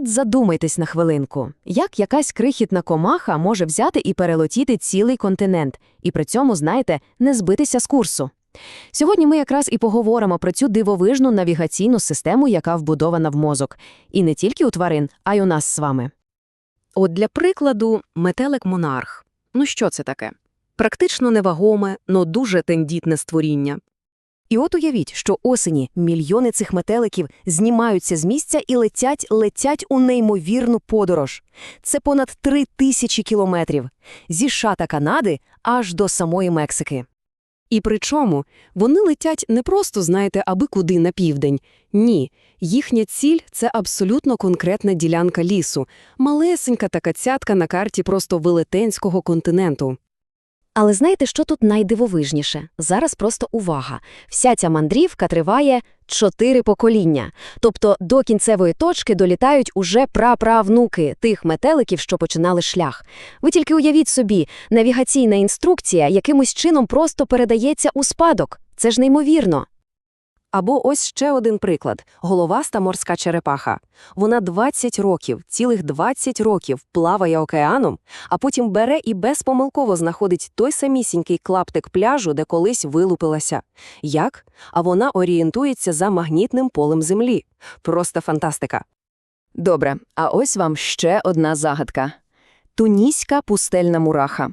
От задумайтесь на хвилинку, як якась крихітна комаха може взяти і перелетіти цілий континент, і при цьому, знаєте, не збитися з курсу. Сьогодні ми якраз і поговоримо про цю дивовижну навігаційну систему, яка вбудована в мозок. І не тільки у тварин, а й у нас з вами. От для прикладу, метелик-монарх. Ну що це таке? Практично невагоме, но дуже тендітне створіння. І от уявіть, що осені мільйони цих метеликів знімаються з місця і летять, летять у неймовірну подорож. Це понад три тисячі кілометрів. Зі США та Канади аж до самої Мексики. І причому вони летять не просто, знаєте, аби куди на південь. Ні, їхня ціль – це абсолютно конкретна ділянка лісу, малесенька така цятка на карті просто велетенського континенту. Але знаєте, що тут найдивовижніше? Зараз просто увага. Вся ця мандрівка триває чотири покоління. Тобто до кінцевої точки долітають уже праправнуки тих метеликів, що починали шлях. Ви тільки уявіть собі, навігаційна інструкція якимось чином просто передається у спадок. Це ж неймовірно. Або ось ще один приклад – головаста морська черепаха. Вона 20 років, цілих 20 років плаває океаном, а потім бере і безпомилково знаходить той самісінький клаптик пляжу, де колись вилупилася. Як? А вона орієнтується за магнітним полем Землі. Просто фантастика. Добре, а ось вам ще одна загадка. Туніська пустельна мураха.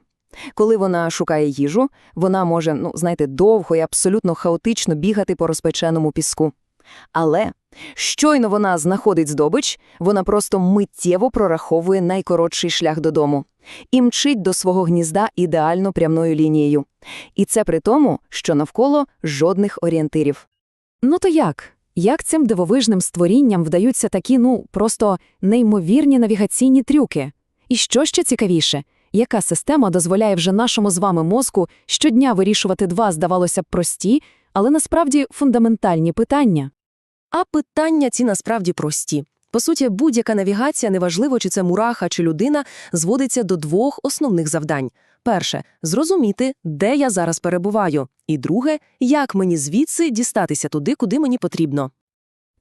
Коли вона шукає їжу, вона може, ну, знаєте, довго і абсолютно хаотично бігати по розпеченому піску. Але щойно вона знаходить здобич, вона просто миттєво прораховує найкоротший шлях додому і мчить до свого гнізда ідеально прямною лінією. І це при тому, що навколо жодних орієнтирів. Ну то як? Як цим дивовижним створінням вдаються такі, ну, просто неймовірні навігаційні трюки? І що ще цікавіше, яка система дозволяє вже нашому з вами мозку щодня вирішувати два, здавалося б, прості, але насправді фундаментальні питання? А питання ці насправді прості. По суті, будь-яка навігація, неважливо, чи це мураха, чи людина, зводиться до двох основних завдань. Перше – зрозуміти, де я зараз перебуваю. І друге – як мені звідси дістатися туди, куди мені потрібно.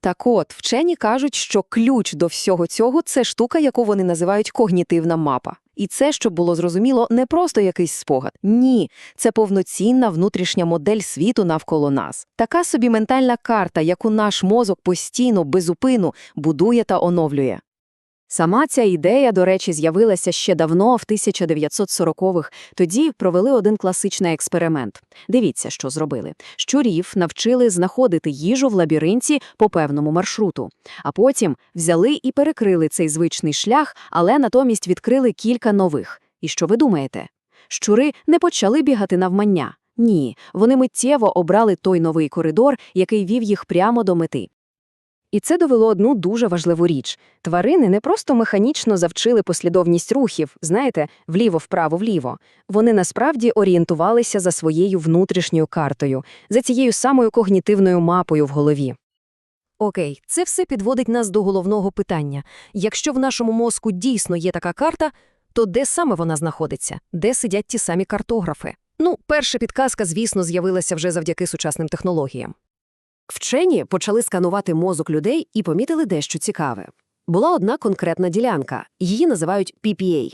Так от, вчені кажуть, що ключ до всього цього – це штука, яку вони називають когнітивна мапа. І це, щоб було зрозуміло, не просто якийсь спогад. Ні, це повноцінна внутрішня модель світу навколо нас. Така собі ментальна карта, яку наш мозок постійно, безупину будує та оновлює. Сама ця ідея, до речі, з'явилася ще давно, в 1940-х. Тоді провели один класичний експеримент. Дивіться, що зробили. Щурів навчили знаходити їжу в лабіринті по певному маршруту. А потім взяли і перекрили цей звичний шлях, але натомість відкрили кілька нових. І що ви думаєте? Щури не почали бігати навмання. Ні, вони миттєво обрали той новий коридор, який вів їх прямо до мети. І це довело одну дуже важливу річ. Тварини не просто механічно завчили послідовність рухів, знаєте, вліво-вправо-вліво. Вони насправді орієнтувалися за своєю внутрішньою картою, за цією самою когнітивною мапою в голові. Окей, це все підводить нас до головного питання. Якщо в нашому мозку дійсно є така карта, то де саме вона знаходиться? Де сидять ті самі картографи? Ну, перша підказка, звісно, з'явилася вже завдяки сучасним технологіям. Вчені почали сканувати мозок людей і помітили дещо цікаве. Була одна конкретна ділянка, її називають PPA,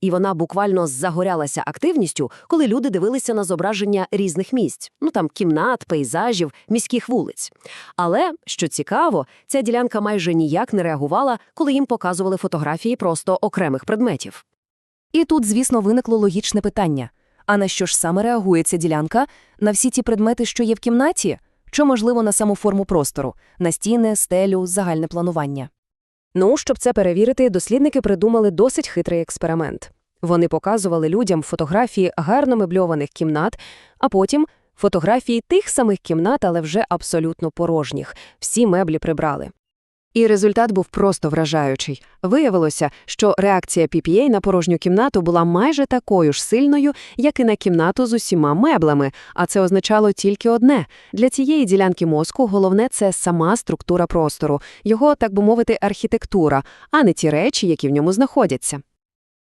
і вона буквально загорялася активністю, коли люди дивилися на зображення різних місць, ну там кімнат, пейзажів, міських вулиць. Але, що цікаво, ця ділянка майже ніяк не реагувала, коли їм показували фотографії просто окремих предметів. І тут, звісно, виникло логічне питання: а на що ж саме реагує ця ділянка? На всі ті предмети, що є в кімнаті? Чи, можливо, на саму форму простору, на стіни, стелю, загальне планування. Ну, щоб це перевірити, дослідники придумали досить хитрий експеримент. Вони показували людям фотографії гарно мебльованих кімнат, а потім фотографії тих самих кімнат, але вже абсолютно порожніх. Всі меблі прибрали. І результат був просто вражаючий. Виявилося, що реакція PPA на порожню кімнату була майже такою ж сильною, як і на кімнату з усіма меблами, а це означало тільки одне. Для цієї ділянки мозку головне це сама структура простору, його, так би мовити, архітектура, а не ті речі, які в ньому знаходяться.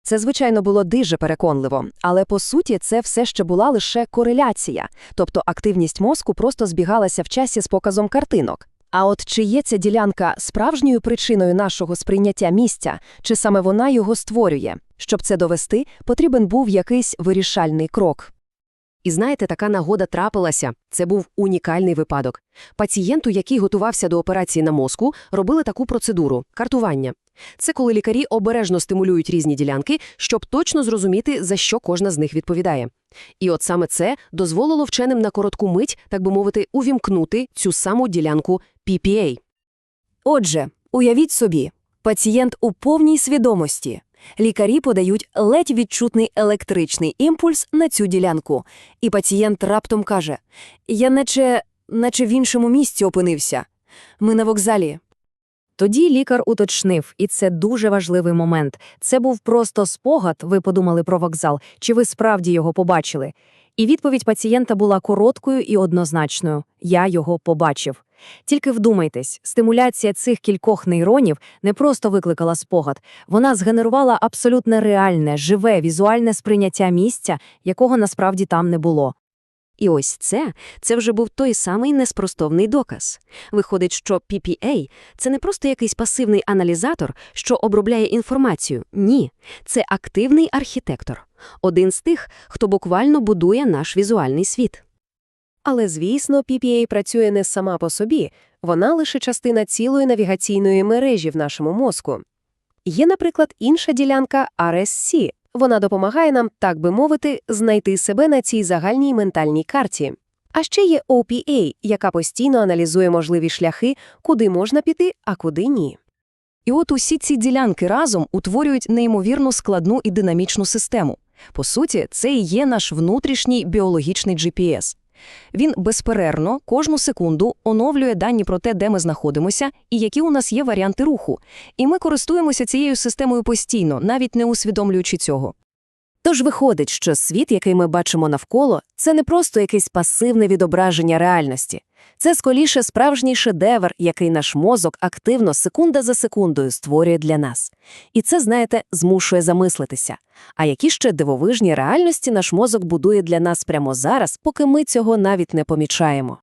Це, звичайно, було дуже переконливо, але по суті це все ще була лише кореляція, тобто активність мозку просто збігалася в часі з показом картинок. А от чи є ця ділянка справжньою причиною нашого сприйняття місця, чи саме вона його створює? Щоб це довести, потрібен був якийсь вирішальний крок. І знаєте, така нагода трапилася. Це був унікальний випадок. Пацієнту, який готувався до операції на мозку, робили таку процедуру – картування. Це коли лікарі обережно стимулюють різні ділянки, щоб точно зрозуміти, за що кожна з них відповідає. І от саме це дозволило вченим на коротку мить, так би мовити, увімкнути цю саму ділянку PPA. Отже, уявіть собі, пацієнт у повній свідомості. Лікарі подають ледь відчутний електричний імпульс на цю ділянку, і пацієнт раптом каже: Я наче, наче в іншому місці опинився. Ми на вокзалі. Тоді лікар уточнив, і це дуже важливий момент. Це був просто спогад, ви подумали про вокзал, чи ви справді його побачили? І відповідь пацієнта була короткою і однозначною – я його побачив. Тільки вдумайтесь, стимуляція цих кількох нейронів не просто викликала спогад, вона згенерувала абсолютно реальне, живе, візуальне сприйняття місця, якого насправді там не було. І ось це, це вже був той самий неспростовний доказ. Виходить, що PPA – це не просто якийсь пасивний аналізатор, що обробляє інформацію. Ні, це активний архітектор. Один з тих, хто буквально будує наш візуальний світ. Але, звісно, PPA працює не сама по собі, вона лише частина цілої навігаційної мережі в нашому мозку. Є, наприклад, інша ділянка RSC. Вона допомагає нам, так би мовити, знайти себе на цій загальній ментальній карті. А ще є OPA, яка постійно аналізує можливі шляхи, куди можна піти, а куди ні. І от усі ці ділянки разом утворюють неймовірно складну і динамічну систему. По суті, це і є наш внутрішній біологічний GPS. Він безперервно кожну секунду оновлює дані про те, де ми знаходимося і які у нас є варіанти руху. І ми користуємося цією системою постійно, навіть не усвідомлюючи цього. Тож виходить, що світ, який ми бачимо навколо, це не просто якесь пасивне відображення реальності. Це скоріше справжній шедевр, який наш мозок активно секунда за секундою створює для нас. І це, знаєте, змушує замислитися. А які ще дивовижні реальності наш мозок будує для нас прямо зараз, поки ми цього навіть не помічаємо.